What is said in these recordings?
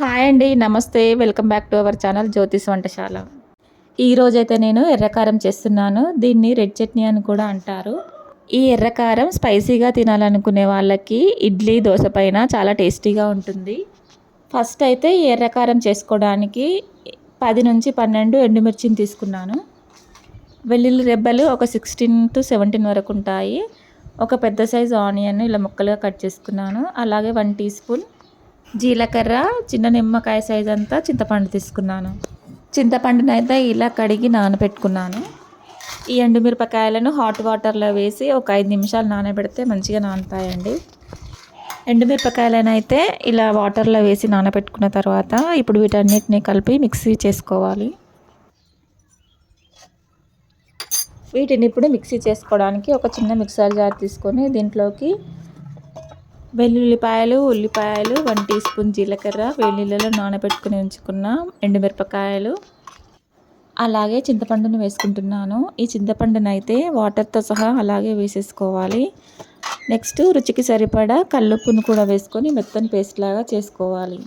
Hi అండి నమస్తే. Welcome back to our channel Jyothish Vantasala. ఈరోజైతే నేను ఎర్రకారం చేస్తున్నాను. దీన్ని రెడ్ చట్నీ అని కూడా అంటారు. ఈ ఎర్రకారం స్పైసీగా తినాలనుకునే వాళ్ళకి ఇడ్లీ దోశ పైన చాలా టేస్టీగా ఉంటుంది. ఫస్ట్ అయితే ఈ ఎర్రకారం చేసుకోవడానికి పది నుంచి పన్నెండు ఎండుమిర్చిని తీసుకున్నాను. వెల్లుల్లి రెబ్బలు ఒక సిక్స్టీన్ టు సెవెంటీన్ వరకు ఉంటాయి. ఒక పెద్ద సైజు ఆనియన్ ఇలా ముక్కలుగా కట్ చేసుకున్నాను. అలాగే వన్ టీ స్పూన్ జీలకర్ర చిన్న నిమ్మకాయ సైజ్ అంతా చింతపండు తీసుకున్నాను. చింతపండుని అయితే ఇలా కడిగి నానబెట్టుకున్నాను. ఈ ఎండుమిరపకాయలను హాట్ వాటర్లో వేసి ఒక ఐదు నిమిషాలు నానబెడితే మంచిగా నానుతాయండి. ఎండుమిరపకాయలను అయితే ఇలా వాటర్లో వేసి నానబెట్టుకున్న తర్వాత ఇప్పుడు వీటన్నిటిని కలిపి మిక్సీ చేసుకోవాలి. వీటిని ఇప్పుడు మిక్సీ చేసుకోవడానికి ఒక చిన్న మిక్సర్ జార్ తీసుకొని దీంట్లోకి వెల్లుల్లిపాయలు ఉల్లిపాయలు వన్ టీ స్పూన్ జీలకర్ర వేడినీళ్ళలో నానబెట్టుకుని ఉంచుకున్న ఎండుమిరపకాయలు. అలాగే చింతపండును వేసుకుంటున్నాను. ఈ చింతపండును అయితే వాటర్తో సహా అలాగే వేసేసుకోవాలి. నెక్స్ట్ రుచికి సరిపడా కల్లుప్పును కూడా వేసుకొని మెత్తని పేస్ట్ లాగా చేసుకోవాలి.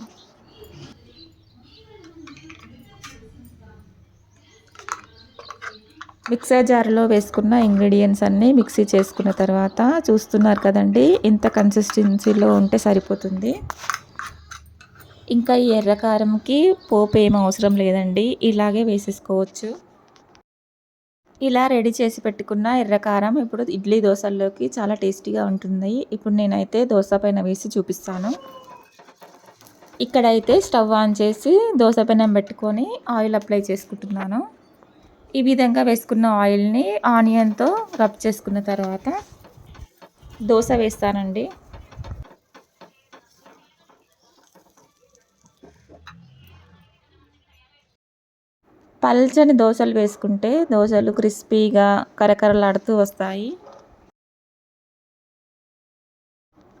మిక్సర్ జార్లో వేసుకున్న ఇంగ్రీడియంట్స్ అన్నీ మిక్సీ చేసుకున్న తర్వాత చూస్తున్నారు కదండి ఇంత కన్సిస్టెన్సీలో ఉంటే సరిపోతుంది. ఇంకా ఈ ఎర్రకారంకి పోపు ఏం అవసరం లేదండి ఇలాగే వేసేసుకోవచ్చు. ఇలా రెడీ చేసి పెట్టుకున్న ఎర్రకారం ఇప్పుడు ఇడ్లీ దోశల్లోకి చాలా టేస్టీగా ఉంటుంది. ఇప్పుడు నేనైతే దోశ పైన వేసి చూపిస్తాను. ఇక్కడైతే స్టవ్ ఆన్ చేసి దోశ పెనం పెట్టుకొని ఆయిల్ అప్లై చేసుకుంటున్నాను. ఈ విధంగా వేసుకున్న ఆయిల్ని ఆనియన్తో రబ్ చేసుకున్న తర్వాత దోశ వేస్తానండి. పల్చని దోశలు వేసుకుంటే దోశలు క్రిస్పీగా కరకరలాడుతూ వస్తాయి.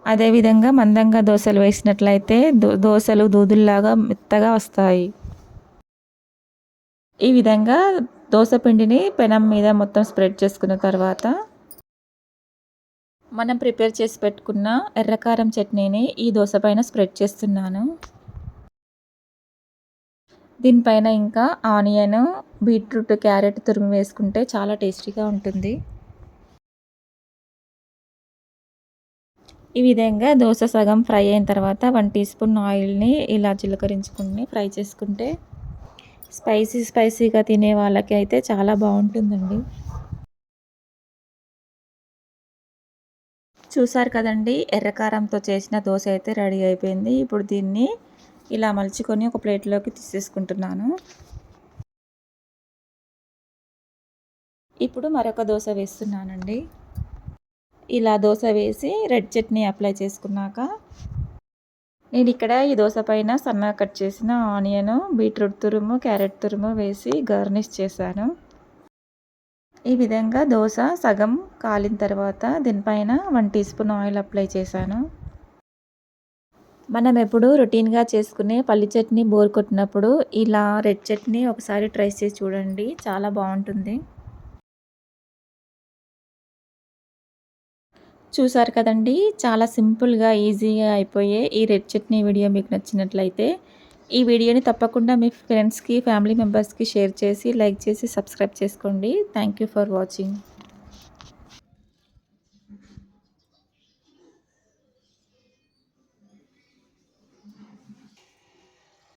అదేవిధంగా మందంగా దోశలు వేసినట్లయితే దో దోశలు దూదుల్లాగా మెత్తగా వస్తాయి. ఈ విధంగా దోశ పిండిని పెనం మీద మొత్తం స్ప్రెడ్ చేసుకున్న తర్వాత మనం ప్రిపేర్ చేసి పెట్టుకున్న ఎర్రకారం చట్నీని ఈ దోశ పైన స్ప్రెడ్ చేస్తున్నాను. దీనిపైన ఇంకా ఆనియన్ బీట్రూట్ క్యారెట్ తురుము వేసుకుంటే చాలా టేస్టీగా ఉంటుంది. ఈ విధంగా దోశ సగం ఫ్రై అయిన తర్వాత వన్ టీ స్పూన్ ఆయిల్ని ఇలా చిలకరించుకుని ఫ్రై చేసుకుంటే స్పైసీ స్పైసీగా తినే వాళ్ళకి అయితే చాలా బాగుంటుందండి. చూసారు కదండి ఎర్రకారంతో చేసిన దోశ అయితే రెడీ అయిపోయింది. ఇప్పుడు దీన్ని ఇలా మలుచుకొని ఒక ప్లేట్లోకి తీసేసుకుంటున్నాను. ఇప్పుడు మరొక దోశ వేస్తున్నానండి. ఇలా దోశ వేసి రెడ్ చట్నీ అప్లై చేసుకున్నాక నేను ఇక్కడ ఈ దోశ పైన సన్నగా కట్ చేసిన ఆనియన్ బీట్రూట్ తురుము క్యారెట్ తురుము వేసి గార్నిష్ చేశాను. ఈ విధంగా దోశ సగం కాలిన తర్వాత దీనిపైన one teaspoon oil apply చేశాను. మనం ఎప్పుడు రొటీన్గా చేసుకునే పల్లి చట్నీ బోర్ కొట్టినప్పుడు ఇలా రెడ్ చట్నీ ఒకసారి ట్రై చేసి చూడండి. చాలా బాగుంటుంది. చూసారు కదండి చాలా సింపుల్గా ఈజీగా అయిపోయే ఈ రెడ్ చట్నీ వీడియో మీకు నచ్చినట్లయితే ఈ వీడియోని తప్పకుండా మీ ఫ్రెండ్స్కి ఫ్యామిలీ మెంబర్స్కి షేర్ చేసి లైక్ చేసి సబ్స్క్రైబ్ చేసుకోండి. Thank you for watching.